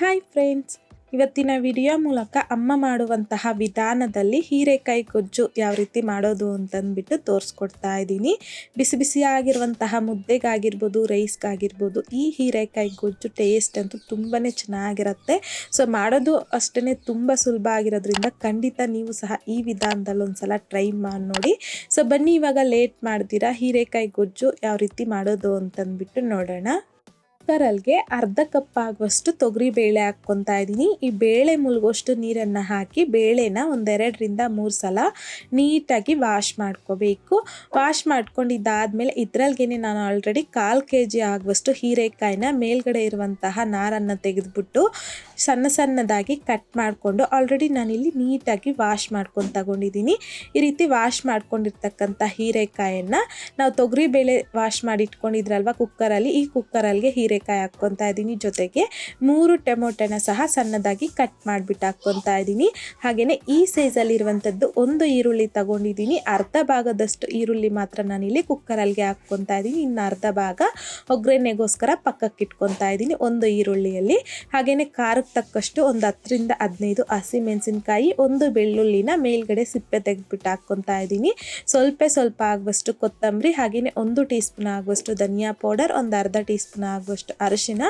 Hi friends ಇವತ್ತಿನ video ಮೂಲಕ ಅಮ್ಮ ಮಾಡುವಂತಹ ವಿಧಾನದಲ್ಲಿ ಹೀರೆಕಾಯಿ ಗೊಜ್ಜು ಯಾವ ರೀತಿ ಮಾಡೋದು ಅಂತಂದ್ಬಿಟ್ಟು ತೋರಿಸ್ಕೊಡ್ತಾ ಇದ್ದೀನಿ. ಬಿಸಿ ಬಿಸಿಯಾಗಿರುವಂತಹ ಮುದ್ದೆಗಾಗಿರ್ಬೋದು, ರೈಸ್ಗಾಗಿರ್ಬೋದು ಈ ಹೀರೆಕಾಯಿ ಗೊಜ್ಜು ಟೇಸ್ಟ್ ಅಂತೂ ತುಂಬಾ ಚೆನ್ನಾಗಿರುತ್ತೆ. ಸೊ ಮಾಡೋದು ಅಷ್ಟೇ ತುಂಬ ಸುಲಭ ಆಗಿರೋದ್ರಿಂದ ಖಂಡಿತ ನೀವು ಸಹ ಈ ವಿಧಾನದಲ್ಲಿ ಒಂದ್ಸಲ ಟ್ರೈ ಮಾಡಿ ನೋಡಿ. ಸೊ ಬನ್ನಿ ಇವಾಗ ಲೇಟ್ ಮಾಡ್ತೀರಾ, ಹೀರೆಕಾಯಿ ಗೊಜ್ಜು ಯಾವ ರೀತಿ ಮಾಡೋದು ಅಂತಂದ್ಬಿಟ್ಟು ನೋಡೋಣ. ಕುಕ್ಕರಲ್ಗೆ ಅರ್ಧ ಕಪ್ ಆಗುವಷ್ಟು ತೊಗರಿ ಬೇಳೆ ಹಾಕ್ಕೊತಾ ಇದ್ದೀನಿ. ಈ ಬೇಳೆ ಮುಳುಗೋಷ್ಟು ನೀರನ್ನು ಹಾಕಿ ಬೇಳೆನ ಒಂದೆರಡರಿಂದ ಮೂರು ಸಲ ನೀಟಾಗಿ ವಾಶ್ ಮಾಡ್ಕೋಬೇಕು. ವಾಶ್ ಮಾಡ್ಕೊಂಡಿದ್ದಾದಮೇಲೆ ಇದ್ರಲ್ಗೇನೆ ನಾನು ಆಲ್ರೆಡಿ ಕಾಲು ಕೆ ಜಿ ಆಗುವಷ್ಟು ಹೀರೆಕಾಯಿನ ಮೇಲ್ಗಡೆ ಇರುವಂತಹ ನಾರನ್ನು ತೆಗೆದುಬಿಟ್ಟು ಸಣ್ಣ ಸಣ್ಣದಾಗಿ ಕಟ್ ಮಾಡಿಕೊಂಡು ಆಲ್ರೆಡಿ ನಾನಿಲ್ಲಿ ನೀಟಾಗಿ ವಾಶ್ ಮಾಡ್ಕೊಂಡು ತಗೊಂಡಿದ್ದೀನಿ. ಈ ರೀತಿ ವಾಶ್ ಮಾಡ್ಕೊಂಡಿರ್ತಕ್ಕಂಥ ಹೀರೆಕಾಯನ್ನು ನಾವು ತೊಗರಿ ಬೇಳೆ ವಾಶ್ ಮಾಡಿ ಇಟ್ಕೊಂಡಿದ್ರಲ್ವ ಕುಕ್ಕರಲ್ಲಿ, ಈ ಕುಕ್ಕರಲ್ಲಿಗೆ ಹೀರೆ ಹೀರೆಕಾಯಿ ಹಾಕ್ಕೊತಾ ಇದ್ದೀನಿ. ಜೊತೆಗೆ ಮೂರು ಟೊಮೊಟೊನ ಸಹ ಸಣ್ಣದಾಗಿ ಕಟ್ ಮಾಡಿಬಿಟ್ಟು ಹಾಕ್ಕೊತಾ ಇದ್ದೀನಿ. ಹಾಗೆಯೇ ಈ ಸೈಜಲ್ಲಿರುವಂಥದ್ದು ಒಂದು ಈರುಳ್ಳಿ ತಗೊಂಡಿದ್ದೀನಿ. ಅರ್ಧ ಭಾಗದಷ್ಟು ಈರುಳ್ಳಿ ಮಾತ್ರ ನಾನಿಲ್ಲಿ ಕುಕ್ಕರಲ್ಲಿಗೆ ಹಾಕ್ಕೊತಾ ಇದ್ದೀನಿ. ಇನ್ನು ಅರ್ಧ ಭಾಗ ಒಗ್ಗರಣೆಗೋಸ್ಕರ ಪಕ್ಕಕ್ಕೆ ಇಟ್ಕೊತಾ ಇದ್ದೀನಿ ಒಂದು ಈರುಳ್ಳಿಯಲ್ಲಿ. ಹಾಗೆಯೇ ಖಾರಕ್ಕೆ ತಕ್ಕಷ್ಟು ಒಂದು ಹತ್ತರಿಂದ ಹದಿನೈದು ಹಸಿಮೆಣಸಿನ್ಕಾಯಿ, ಒಂದು ಬೆಳ್ಳುಳ್ಳಿನ ಮೇಲ್ಗಡೆ ಸಿಪ್ಪೆ ತೆಗೆದ್ಬಿಟ್ಟು ಹಾಕ್ಕೊತಾ ಇದ್ದೀನಿ. ಸ್ವಲ್ಪ ಸ್ವಲ್ಪ ಆಗುವಷ್ಟು ಕೊತ್ತಂಬರಿ ಹಾಗೆಯೇ ಒಂದು ಟೀ ಸ್ಪೂನ್ ಆಗುವಷ್ಟು ಧನಿಯಾ ಪೌಡರ್, ಒಂದು ಅರ್ಧ ಟೀ ಸ್ಪೂನ್ ಆಗುವಷ್ಟು ಅರಿಶಿನ,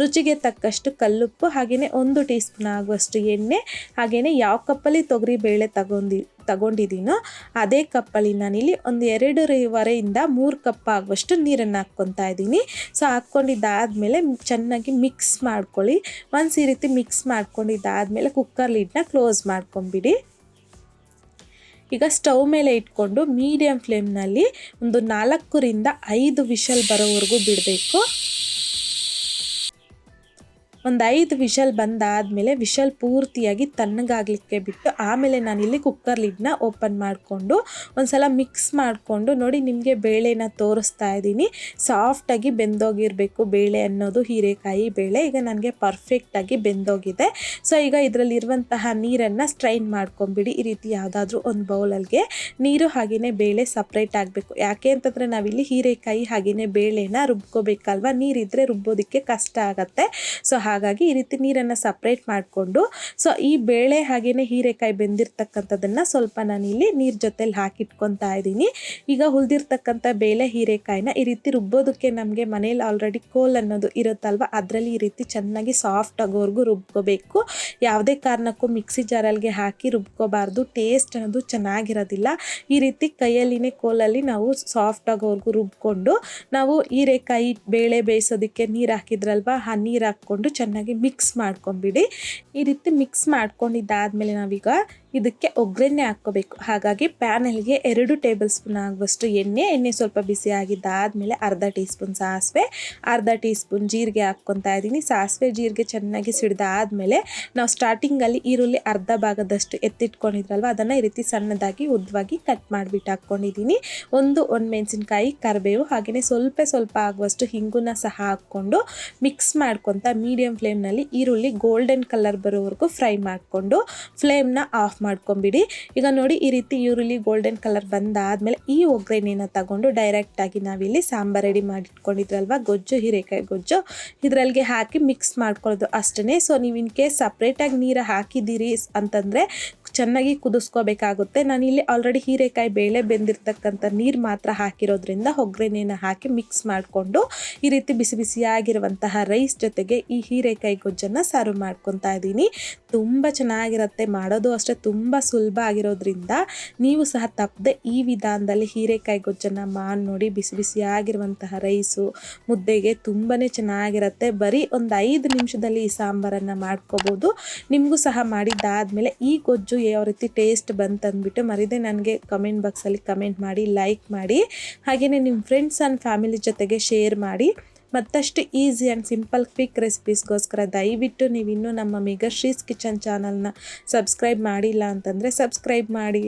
ರುಚಿಗೆ ತಕ್ಕಷ್ಟು ಕಲ್ಲುಪ್ಪು ಹಾಗೆಯೇ ಒಂದು ಟೀ ಸ್ಪೂನ್ ಆಗುವಷ್ಟು ಎಣ್ಣೆ ಹಾಗೆಯೇ ಯಾವ ಕಪ್ಪಲ್ಲಿ ತೊಗರಿ ಬೇಳೆ ತಗೊಂಡಿ ತಗೊಂಡಿದ್ದೀನೋ ಅದೇ ಕಪ್ಪಲ್ಲಿ ನಾನಿಲ್ಲಿ ಒಂದು ಎರಡೂವರೆಯಿಂದ ಮೂರು ಕಪ್ ಆಗುವಷ್ಟು ನೀರನ್ನು ಹಾಕ್ಕೊತಾ ಇದ್ದೀನಿ. ಸೊ ಹಾಕ್ಕೊಂಡಿದ್ದಾದಮೇಲೆ ಚೆನ್ನಾಗಿ ಮಿಕ್ಸ್ ಮಾಡ್ಕೊಳ್ಳಿ. ಒಂದು ಈ ರೀತಿ ಮಿಕ್ಸ್ ಮಾಡ್ಕೊಂಡಿದ್ದಾದಮೇಲೆ ಕುಕ್ಕರ್ ಲಿಡ್ನ ಕ್ಲೋಸ್ ಮಾಡ್ಕೊಂಬಿಡಿ. ಈಗ ಸ್ಟವ್ ಮೇಲೆ ಇಟ್ಕೊಂಡು ಮೀಡಿಯಮ್ ಫ್ಲೇಮ್ನಲ್ಲಿ ಒಂದು ನಾಲ್ಕರಿಂದ ಐದು ವಿಷಲ್ ಬರೋವರೆಗೂ ಬಿಡಬೇಕು. ಒಂದು ಐದು ವಿಷಲ್ ಬಂದಾದಮೇಲೆ ವಿಶಲ್ ಪೂರ್ತಿಯಾಗಿ ತಣ್ಣಗಾಗಲಿಕ್ಕೆ ಬಿಟ್ಟು ಆಮೇಲೆ ನಾನಿಲ್ಲಿ ಕುಕ್ಕರ್ ಲಿಡ್ನ ಓಪನ್ ಮಾಡಿಕೊಂಡು ಒಂದು ಸಲ ಮಿಕ್ಸ್ ಮಾಡಿಕೊಂಡು ನೋಡಿ ನಿಮಗೆ ಬೇಳೆನ ತೋರಿಸ್ತಾ ಇದ್ದೀನಿ. ಸಾಫ್ಟಾಗಿ ಬೆಂದೋಗಿರಬೇಕು ಬೇಳೆ ಅನ್ನೋದು ಹೀರೆಕಾಯಿ ಬೇಳೆ. ಈಗ ನನಗೆ ಪರ್ಫೆಕ್ಟಾಗಿ ಬೆಂದೋಗಿದೆ. ಸೊ ಈಗ ಇದರಲ್ಲಿರುವಂತಹ ನೀರನ್ನು ಸ್ಟ್ರೈನ್ ಮಾಡ್ಕೊಂಬಿಡಿ. ಈ ರೀತಿ ಯಾವುದಾದ್ರೂ ಒಂದು ಬೌಲಲ್ಗೆ ನೀರು ಹಾಗೆಯೇ ಬೇಳೆ ಸಪ್ರೇಟ್ ಆಗಬೇಕು. ಯಾಕೆ ಅಂತಂದರೆ ನಾವಿಲ್ಲಿ ಹೀರೆಕಾಯಿ ಹಾಗೆಯೇ ಬೇಳೆನ ರುಬ್ಕೋಬೇಕಲ್ವ? ನೀರಿದ್ದರೆ ರುಬ್ಬೋದಕ್ಕೆ ಕಷ್ಟ ಆಗುತ್ತೆ. ಸೊ ಹಾಗಾಗಿ ಈ ರೀತಿ ನೀರನ್ನು ಸಪ್ರೇಟ್ ಮಾಡಿಕೊಂಡು ಸೊ ಈ ಬೇಳೆ ಹಾಗೆಯೇ ಹೀರೆಕಾಯಿ ಬೆಂದಿರ್ತಕ್ಕಂಥದ್ದನ್ನು ಸ್ವಲ್ಪ ನಾನಿಲ್ಲಿ ನೀರು ಜೊತೆಲಿ ಹಾಕಿಟ್ಕೊತಾ ಇದ್ದೀನಿ. ಈಗ ಹುಲ್ದಿರ್ತಕ್ಕಂಥ ಬೇಳೆ ಹೀರೆಕಾಯಿನ ಈ ರೀತಿ ರುಬ್ಬೋದಕ್ಕೆ ನಮಗೆ ಮನೇಲಿ ಆಲ್ರೆಡಿ ಕೋಲ್ ಅನ್ನೋದು ಇರುತ್ತಲ್ವ, ಅದರಲ್ಲಿ ಈ ರೀತಿ ಚೆನ್ನಾಗಿ ಸಾಫ್ಟ್ ಆಗೋವರೆಗೂ ರುಬ್ಕೋಬೇಕು. ಯಾವುದೇ ಕಾರಣಕ್ಕೂ ಮಿಕ್ಸಿ ಜಾರಲ್ಗೆ ಹಾಕಿ ರುಬ್ಕೋಬಾರ್ದು ಟೇಸ್ಟ್ ಅನ್ನೋದು ಚೆನ್ನಾಗಿರೋದಿಲ್ಲ. ಈ ರೀತಿ ಕೈಯಲ್ಲಿನೇ ಕೋಲಲ್ಲಿ ನಾವು ಸಾಫ್ಟ್ ಆಗೋವರೆಗೂ ರುಬ್ಕೊಂಡು, ನಾವು ಹೀರೆಕಾಯಿ, ಬೇಳೆ ಬೇಯಿಸೋದಕ್ಕೆ ನೀರು ಹಾಕಿದ್ರಲ್ವ, ಆ ನೀರು ಹಾಕ್ಕೊಂಡು ಮಿಕ್ಸ್ ಮಾಡ್ಕೊಂಬಿಡಿ. ಈ ರೀತಿ ಮಿಕ್ಸ್ ಮಾಡ್ಕೊಂಡಿದ್ದಾದಮೇಲೆ ನಾವೀಗ ಇದಕ್ಕೆ ಒಗ್ಗರಣೆ ಹಾಕ್ಕೋಬೇಕು. ಹಾಗಾಗಿ ಪ್ಯಾನಲ್ಗೆ ಎರಡು ಟೇಬಲ್ ಸ್ಪೂನ್ ಆಗುವಷ್ಟು ಎಣ್ಣೆ ಎಣ್ಣೆ ಸ್ವಲ್ಪ ಬಿಸಿ ಆಗಿದ್ದಾದಮೇಲೆ ಅರ್ಧ ಟೀ ಸ್ಪೂನ್ ಸಾಸಿವೆ, ಅರ್ಧ ಟೀ ಸ್ಪೂನ್ ಜೀರಿಗೆ ಹಾಕ್ಕೊತಾ ಇದ್ದೀನಿ. ಸಾಸಿವೆ, ಜೀರಿಗೆ ಚೆನ್ನಾಗಿ ಸಿಡ್ದಾದಮೇಲೆ ನಾವು ಸ್ಟಾರ್ಟಿಂಗಲ್ಲಿ ಈರುಳ್ಳಿ ಅರ್ಧ ಭಾಗದಷ್ಟು ಎತ್ತಿಟ್ಕೊಂಡಿದ್ರಲ್ವ, ಅದನ್ನು ಈ ರೀತಿ ಸಣ್ಣದಾಗಿ ಉದ್ದವಾಗಿ ಕಟ್ ಮಾಡಿಬಿಟ್ಟು ಹಾಕ್ಕೊಂಡಿದ್ದೀನಿ. ಒಂದು ಮೆಣಸಿನ್ಕಾಯಿ ಕರಿಬೇವು ಹಾಗೆಯೇ ಸ್ವಲ್ಪ ಸ್ವಲ್ಪ ಆಗುವಷ್ಟು ಹಿಂಗುನ ಸಹ ಹಾಕ್ಕೊಂಡು ಮಿಕ್ಸ್ ಮಾಡ್ಕೊತ ಮೀಡಿಯಂ ಫ್ಲೇಮ್ನಲ್ಲಿ ಈರುಳ್ಳಿ ಗೋಲ್ಡನ್ ಕಲರ್ ಬರೋವರೆಗೂ ಫ್ರೈ ಮಾಡಿಕೊಂಡು ಫ್ಲೇಮ್ನ ಆಫ್ ಮಾಡ್ಕೊಂಬಿಡಿ. ಈಗ ನೋಡಿ ಈ ರೀತಿ ಈರುಳ್ಳಿ ಗೋಲ್ಡನ್ ಕಲರ್ ಬಂದಾದಮೇಲೆ ಈ ಒಗ್ಗರಣೆನ ತಗೊಂಡು ಡೈರೆಕ್ಟಾಗಿ ನಾವಿಲ್ಲಿ ಸಾಂಬಾರು ರೆಡಿ ಮಾಡಿಟ್ಕೊಂಡಿದ್ರಲ್ವ? ಗೊಜ್ಜು, ಹೀರೆಕಾಯಿ ಗೊಜ್ಜು. ಇದರಲ್ಲಿಗೆ ಹಾಕಿ ಮಿಕ್ಸ್ ಮಾಡ್ಕೊಳ್ಳೋದು ಅಷ್ಟೇ ಸೊ ನೀವು ಇನ್ ಕೇಸ್ ಸಪ್ರೇಟಾಗಿ ನೀರು ಹಾಕಿದ್ದೀರಿ ಅಂತಂದರೆ ಚೆನ್ನಾಗಿ ಕುದಿಸ್ಕೋಬೇಕಾಗುತ್ತೆ. ನಾನಿಲ್ಲಿ ಆಲ್ರೆಡಿ ಹೀರೆಕಾಯಿ ಬೇಳೆ ಬೆಂದಿರ್ತಕ್ಕಂಥ ನೀರು ಮಾತ್ರ ಹಾಕಿರೋದ್ರಿಂದ ಒಗ್ಗರಣೆಯನ್ನು ಹಾಕಿ ಮಿಕ್ಸ್ ಮಾಡಿಕೊಂಡು ಈ ರೀತಿ ಬಿಸಿ ಬಿಸಿಯಾಗಿರುವಂತಹ ರೈಸ್ ಜೊತೆಗೆ ಈ ಹೀರೆಕಾಯಿ ಗೊಜ್ಜನ್ನು ಸರ್ವ್ ಮಾಡ್ಕೊತಾ ಇದ್ದೀನಿ. ತುಂಬ ಚೆನ್ನಾಗಿರುತ್ತೆ, ಮಾಡೋದು ಅಷ್ಟೇ ತುಂಬ ಸುಲಭ ಆಗಿರೋದ್ರಿಂದ ನೀವು ಸಹ ತಪ್ಪದೆ ಈ ವಿಧಾನದಲ್ಲಿ ಹೀರೆಕಾಯಿ ಗೊಜ್ಜನ್ನು ಮಾಡಿ ನೋಡಿ ಬಿಸಿ ಬಿಸಿಯಾಗಿರುವಂತಹ ರೈಸು ಮುದ್ದೆಗೆ ತುಂಬಾ ಚೆನ್ನಾಗಿರುತ್ತೆ. ಬರೀ ಒಂದು ಐದು ನಿಮಿಷದಲ್ಲಿ ಈ ಸಾಂಬಾರನ್ನು ಮಾಡ್ಕೋಬೋದು. ನಿಮಗೂ ಸಹ ಮಾಡಿದ್ದಾದಮೇಲೆ ಈ ಗೊಜ್ಜು ಯಾವ ರೀತಿ ಟೇಸ್ಟ್ ಬಂತಂದ್ಬಿಟ್ಟು ಮರಿದೆ ನನಗೆ ಕಮೆಂಟ್ ಬಾಕ್ಸಲ್ಲಿ ಕಮೆಂಟ್ ಮಾಡಿ ಲೈಕ್ ಮಾಡಿ. ಹಾಗೆಯೇ ನಿಮ್ಮ ಫ್ರೆಂಡ್ಸ್ ಆ್ಯಂಡ್ ಫ್ಯಾಮಿಲಿ ಜೊತೆಗೆ ಶೇರ್ ಮಾಡಿ. ಮತ್ತಷ್ಟು ಈಸಿ ಆ್ಯಂಡ್ ಸಿಂಪಲ್ ಕ್ವಿಕ್ ರೆಸಿಪೀಸ್ಗೋಸ್ಕರ ದಯವಿಟ್ಟು ನೀವು ಇನ್ನೂ ನಮ್ಮ ಮೆಗಶ್ರೀಸ್ ಕಿಚನ್ ಚಾನಲ್ನ ಸಬ್ಸ್ಕ್ರೈಬ್ ಮಾಡಿಲ್ಲ ಅಂತಂದರೆ ಸಬ್ಸ್ಕ್ರೈಬ್ ಮಾಡಿ.